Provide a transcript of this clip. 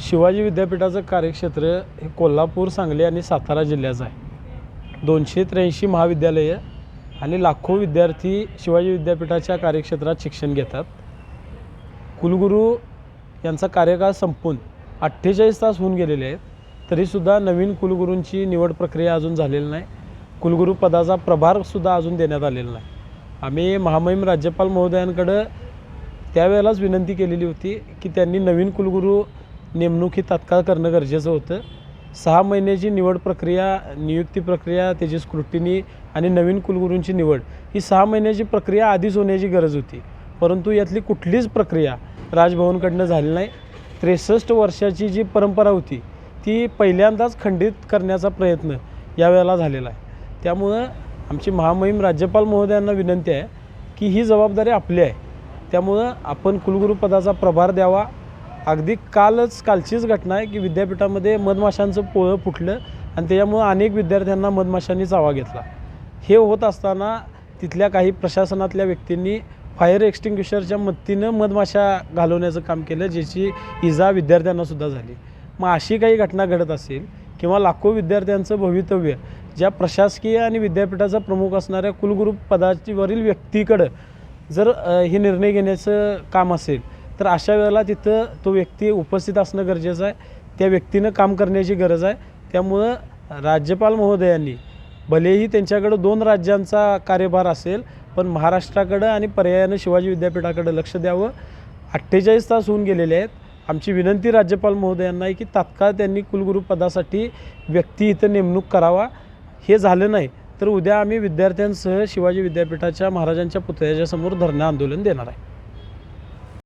शिवाजी विद्यापीठाचं कार्यक्षेत्र हे कोल्हापूर सांगली आणि सातारा जिल्ह्याचं आहे. दोनशे त्र्याऐंशी महाविद्यालयं आणि लाखो विद्यार्थी शिवाजी विद्यापीठाच्या कार्यक्षेत्रात शिक्षण घेतात. कुलगुरू यांचा कार्यकाळ संपून अठ्ठेचाळीस तास होऊन गेलेले आहेत. तरीसुद्धा नवीन कुलगुरूंची निवड प्रक्रिया अजून झालेली नाही. कुलगुरू पदाचा प्रभारसुद्धा अजून देण्यात आलेला नाही. आम्ही महामहिम राज्यपाल महोदयांकडं त्यावेळेलाच विनंती केलेली होती की त्यांनी नवीन कुलगुरू नेमणूक ही तात्काळ करणं गरजेचं होतं. सहा महिन्याची निवड प्रक्रिया नियुक्ती प्रक्रिया त्याची स्क्रुटिनी आणि नवीन कुलगुरूंची निवड ही सहा महिन्याची प्रक्रिया आधीच होण्याची गरज होती. परंतु यातली कुठलीच प्रक्रिया राजभवनकडनं झाली नाही. त्रेसष्ट वर्षाची जी परंपरा होती ती पहिल्यांदाच खंडित करण्याचा प्रयत्न यावेळेला झालेला आहे. त्यामुळं आमची महामहिम राज्यपाल महोदयांना विनंती आहे की ही जबाबदारी आपली आहे. त्यामुळं आपण कुलगुरू पदाचा प्रभार द्यावा अगदी कालच कालचीच घटना आहे की विद्यापीठामध्ये मधमाशांचं पोळं फुटलं आणि त्याच्यामुळं अनेक विद्यार्थ्यांना मधमाशांनी चावा घेतला. हे होत असताना तिथल्या काही प्रशासनातल्या व्यक्तींनी फायर एक्स्टिंग्विशरच्या मदतीनं मधमाशा घालवण्याचं काम केलं ज्याची इजा विद्यार्थ्यांनासुद्धा झाली. मग अशी काही घटना घडत असेल किंवा लाखो विद्यार्थ्यांचं भवितव्य ज्या प्रशासकीय आणि विद्यापीठाचा प्रमुख असणाऱ्या कुलगुरू पदावरील व्यक्तीकडं जर हे निर्णय घेण्याचं काम असेल तर अशा वेळेला तिथं तो व्यक्ती उपस्थित असणं गरजेचं आहे. त्या व्यक्तीनं काम करण्याची गरज आहे. त्यामुळं राज्यपाल महोदयांनी भलेही त्यांच्याकडं दोन राज्यांचा कार्यभार असेल पण महाराष्ट्राकडं आणि पर्यायानं शिवाजी विद्यापीठाकडं लक्ष द्यावं. अठ्ठेचाळीस तास होऊन गेलेले आहेत. आमची विनंती राज्यपाल महोदयांना आहे की तात्काळ त्यांनी कुलगुरू पदासाठी व्यक्ती इथं नेमणूक करावा. हे झालं नाही तर उद्या आम्ही विद्यार्थ्यांसह शिवाजी विद्यापीठाच्या महाराजांच्या पुतळ्याच्या समोर धरणं आंदोलन देणार आहे.